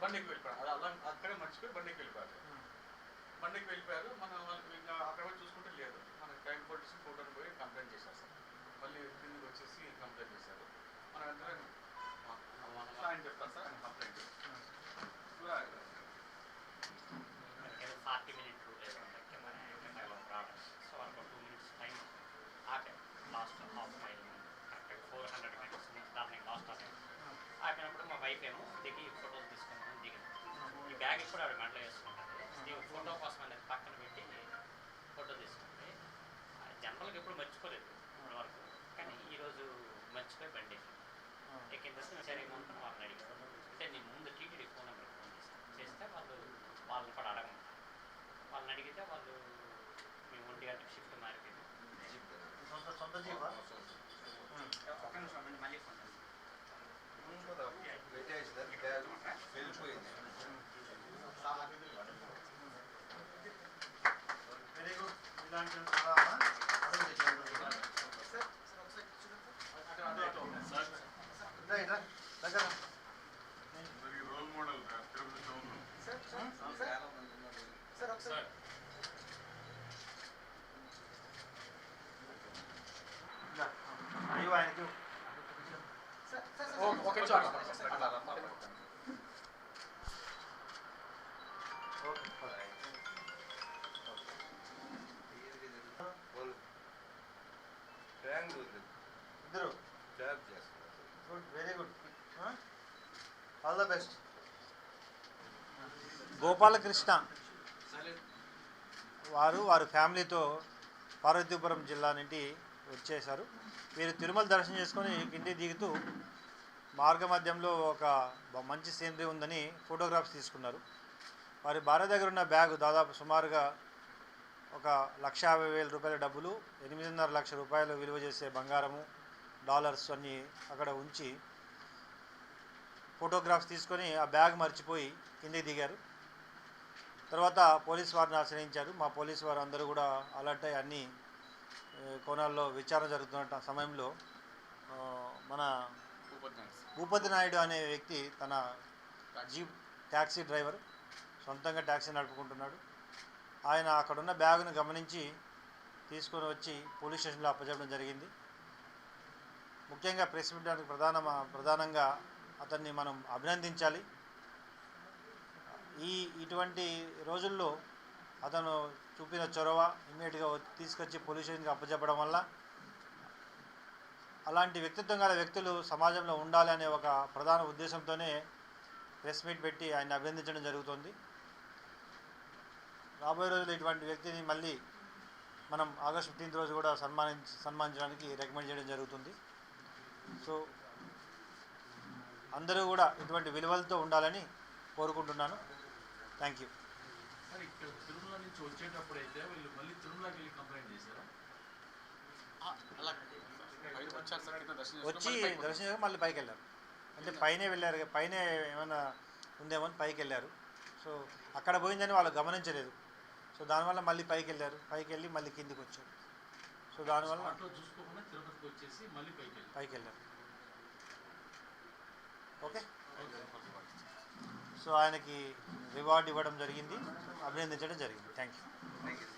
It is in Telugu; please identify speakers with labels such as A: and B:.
A: బండికి వెళ్ళిపోయారు అది అలా అక్కడే మర్చిపోయి బండికి వెళ్ళిపోయారు బండికి వెళ్ళిపోయారు మనం వాళ్ళకి ఇంకా అక్కడ చూసుకుంటే లేదు మన క్రైమ్ పోలీస్ ఫోటోని పోయి కంప్లైంట్ చేశారు మళ్ళీ కిందకి వచ్చేసి కంప్లైంట్ చేశారు మన వెంటనే మా- మా- సార్
B: ఆపాను ఆపినప్పుడు మా వైఫ్ ఏమో దిగి ఫోటోలు తీసుకుంటాను దిగింది. ఈ బ్యాగ్ ఇప్పుడు ఆవిడ మెడలో వేసుకుంటుంది. ఫోటో కోసం అనేది పక్కన పెట్టి ఫోటో తీసుకుంది. జనరల్గా ఎప్పుడు మర్చిపోలేదు ఇప్పటి వరకు. కానీ ఈరోజు మర్చిపోయి బండి. ఎక్కిన తర్వాత సరే ఏమంటాను వాళ్ళని అడిగాను. అంటే నేను ముందు టీటీడీ ఫోన్ నెంబర్ ఫోన్ చేశాను. చేస్తే వాళ్ళు వాళ్ళని కూడా అడగమంటారు వాళ్ళని అడిగితే వాళ్ళు మేము ఒంటి గంటకి షిఫ్ట్ మారిపోయింది.
C: సొంత సొంత
B: మళ్ళీ ఫోన్ చేస్తాను.
D: వెళ్ళిపోయింది
C: వెరీ గుడ్ ఇలాంటి చాలా అడుగు తెచ్చారు. ఇట్రా, ఇట్రా, దగ్గర.
A: రోల్ మోడల్ తిరుపతి టౌన్
D: చాలా మంది ఉన్నారు
A: సార్
C: ఇట్లా. అయ్యో ఆయనకి
A: ఓకే. సార్ అట్లా
C: okay all the best Gopalakrishna. వారు వారి ఫ్యామిలీతో పార్వతీపురం జిల్లా నుండి వచ్చేశారు. వీరు తిరుమల దర్శనం చేసుకొని కింది దిగుతూ మార్గ మధ్యంలో ఒక మంచి సీనరీ ఉందని ఫోటోగ్రాఫ్స్ తీసుకున్నారు. వారి భార్య దగ్గర ఉన్న బ్యాగ్ దాదాపు సుమారుగా ఒక లక్ష యాభై వేల రూపాయల డబ్బులు ఎనిమిదిన్నర లక్ష రూపాయలు విలువ చేసే బంగారము డాలర్స్ అన్నీ అక్కడ ఉంచి ఫోటోగ్రాఫ్స్ తీసుకొని ఆ బ్యాగ్ మర్చిపోయి కిందికి దిగారు. తర్వాత పోలీస్ వారిని ఆశ్రయించారు. మా పోలీస్ వారు అందరూ కూడా అలర్ట్ అయ్యి అన్ని కోణాల్లో విచారణ జరుగుతున్న సమయంలో మన భూపతి నాయుడు అనే వ్యక్తి తన జీప్ ట్యాక్సీ డ్రైవర్ సొంతంగా ట్యాక్సీ నడుపుకుంటున్నాడు. ఆయన అక్కడున్న బ్యాగును గమనించి తీసుకొని వచ్చి పోలీస్ స్టేషన్లో అప్పచెప్పడం జరిగింది. ముఖ్యంగా ప్రెస్ మీట్ ప్రధాన ప్రధానంగా అతన్ని మనం అభినందించాలి. ఈ ఇటువంటి రోజుల్లో అతను చూపిన చొరవ ఇమ్మీడియట్గా తీసుకొచ్చి పోలీస్ స్టేషన్కి అప్పచెప్పడం వల్ల అలాంటి వ్యక్తిత్వం గల వ్యక్తులు సమాజంలో ఉండాలి అనే ఒక ప్రధాన ఉద్దేశంతోనే ప్రెస్ మీట్ పెట్టి ఆయన అభినందించడం జరుగుతుంది. రాబోయే రోజుల్లో ఇటువంటి వ్యక్తిని మళ్ళీ మనం ఆగస్ట్ ఫిఫ్టీన్త్ రోజు కూడా సన్మానించ సన్మానించడానికి రికమెండ్ చేయడం జరుగుతుంది. సో అందరూ కూడా ఇటువంటి విలువలతో ఉండాలని కోరుకుంటున్నాను. థ్యాంక్ యూ
A: సార్ ఇక్కడ తిరుమల నుంచి వచ్చేటప్పుడు అయితే వీళ్ళు మళ్ళీ తిరుమలకి వెళ్ళి కంప్లైంట్ చేశారా? అలా బయటకు వచ్చారు సార్ ఇక్కడ దర్శనం
C: వచ్చి దర్శనం మళ్ళీ పైకి వెళ్ళారు. అంటే పైనే వెళ్ళారు పైన ఏమైనా ఉందేమో అని పైకి వెళ్ళారు. సో అక్కడ పోయిందని వాళ్ళు గమనించలేదు. సో దానివల్ల మళ్ళీ పైకి వెళ్ళారు. పైకి వెళ్ళి మళ్ళీ కిందికి వచ్చారు. సో దానివల్ల
A: ఆటో చూసుకోకుండా తిరుపతికి వచ్చేసి మళ్ళీ పైకి వెళ్ళి
C: పైకి వెళ్ళారు ఓకే సో ఆయనకి రివార్డ్ ఇవ్వడం జరిగింది అభినందించడం జరిగింది. Thank you
D: thank you